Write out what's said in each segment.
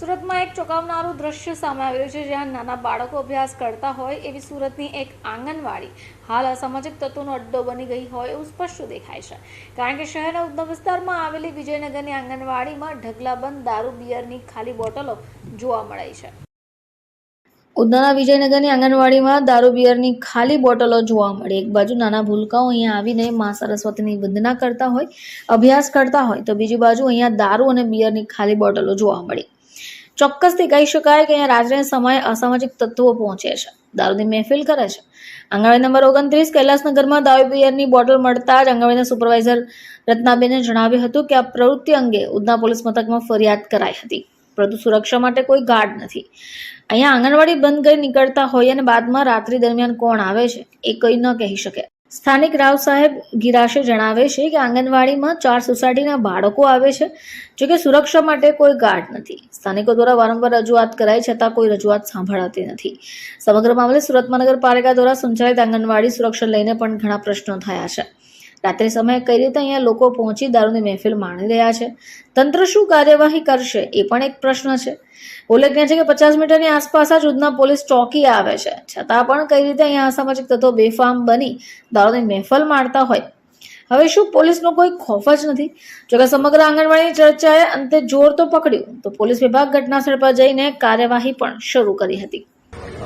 સુરતમાં એક ચોંકાવનારું દ્રશ્ય સામે આવ્યું છે, જ્યાં નાના બાળકો અભ્યાસ કરતા હોય એવી સુરતની એક આંગણવાડી હાલ અસામાજિક તત્વોનો અડ્ડો બની ગઈ હોય એવું સ્પષ્ટ દેખાય છે. કારણ કે શહેરના ઉધના વિસ્તારમાં આવેલી વિજયનગરની આંગણવાડીમાં ઢગલાબંધ દારૂ બિયરની ખાલી બોટલો જોવા મળે છે. ઉધનાના વિજયનગરની આંગણવાડીમાં દારૂ બિયરની ખાલી બોટલો જોવા મળી. એક બાજુ નાના ભૂલકાઓ અહીંયા આવીને મા સરસ્વતીની વંદના કરતા હોય, અભ્યાસ કરતા હોય, તો બીજી બાજુ અહીંયા દારૂ અને બિયરની ખાલી બોટલો જોવા મળી. ચોક્કસથી કહી શકાય કે અહીંયા રાત્રિના સમયે અસામાજિક તત્વો પહોંચે છે. દારૂની મહેફિલ કરે છે. આંગણવાડી નંબર ઓગણત્રીસ, કૈલાસનગરમાં દારૂ પિયરની બોટલ મળતા જ આંગણવાડીના સુપરવાઇઝર રત્નાબેને જણાવ્યું હતું કે આ પ્રવૃત્તિ અંગે ઉધના પોલીસ મથકમાં ફરિયાદ કરાઈ હતી. પરંતુ સુરક્ષા માટે કોઈ ગાર્ડ નથી. અહીંયા આંગણવાડી બંધ કરી નીકળતા હોય અને બાદમાં રાત્રિ દરમિયાન કોણ આવે છે એ કંઈ ન કહી શકે. સ્થાનિક રાવ સાહેબ ગિરાશે જણાવે છે કે આંગણવાડીમાં ચાર સોસાયટીના બાળકો આવે છે જોકે સુરક્ષા માટે કોઈ ગાર્ડ નથી. સ્થાનિકો દ્વારા વારંવાર રજૂઆત કરાઈ છતાં કોઈ રજૂઆત સાંભળાતી નથી. સમગ્ર મામલે સુરત મહાનગરપાલિકા દ્વારા સંચાલિત આંગણવાડી સુરક્ષા લઈને પણ ઘણા પ્રશ્નો થયા છે. રાત્રે સમયે કઈ રીતે અહીંયા લોકો પહોંચી દારૂની મહેફિલ માણી રહ્યા છે. તંત્ર શું કાર્યવાહી કરશે એ પણ એક પ્રશ્ન છે. ઉલ્લેખનીય છે કે પચાસ મીટરની આસપાસ જ ઉધના પોલીસ ચોકી આવે છે. છતાં પણ કઈ રીતે અહીંયા અસામાજિક તત્વો બેફામ બની દારૂની મહેફલ માણતા હોય? હવે શું પોલીસનો કોઈ ખોફ જ નથી? જોકે સમગ્ર આંગણવાડીની ચર્ચાએ અંતે જોર તો પકડ્યું, તો પોલીસ વિભાગ ઘટનાસ્થળ પર જઈને કાર્યવાહી પણ શરૂ કરી હતી.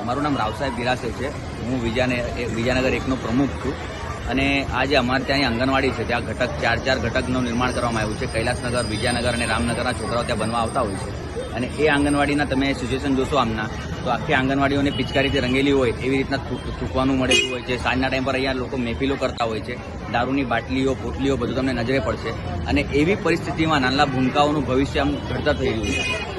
મારું નામ રાવસાહેબ બિરાસે છે. હું વિજાને વિજાનગર એકનો પ્રમુખ છું. અને આજે અમારે ત્યાંની આંગણવાડી છે, ત્યાં ઘટક, ચાર ચાર ઘટકનું નિર્માણ કરવામાં આવ્યું છે. કૈલાસનગર વિજયનગર અને રામનગરના છોકરાઓ ત્યાં બનવા આવતા હોય છે. અને એ આંગણવાડીના તમે સિચ્યુએશન જોશો આમના, તો આખી આંગણવાડીઓને પિચકારીથી રંગેલી હોય, એવી રીતના થૂકવાનું મળેલું હોય છે. સાંજના ટાઈમ પર અહીંયા લોકો મહેફિલો કરતા હોય છે. દારૂની બાટલીઓ, પોટલીઓ બધું તમને નજરે પડશે. અને એવી પરિસ્થિતિમાં નાના ભૂમકાઓનું ભવિષ્ય આમ ઘડતર થઈ રહ્યું છે.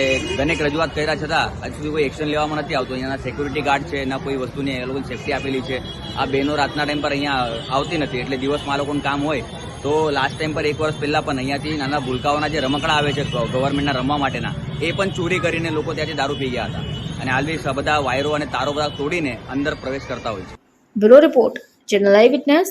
એટલે અનેક રજૂઆત કર્યા છતાં હજુ સુધી કોઈ એક્શન લેવામાં નથી આવતું. અહીંયાના સિક્યુરિટી ગાર્ડ છે ના કોઈ વસ્તુની એ લોકોને સેફટી આપેલી છે. આ બહેનો રાતના ટાઈમ પર અહીંયા આવતી નથી, એટલે દિવસમાં આ લોકોનું કામ હોય તો લાસ્ટ ટાઈમ પર એક વર્ષ પહેલા પણ અહીંયાથી નાના ભૂલકાઓના જે રમકડા આવે છે ગવર્મેન્ટના રમવા માટેના, એ પણ ચોરી કરીને લોકો ત્યાંથી દારૂ પી ગયા હતા. અને હાલ બી બધા વાયરો અને તારો બધા તોડીને અંદર પ્રવેશ કરતા હોય છે. Bureau report, channel I witness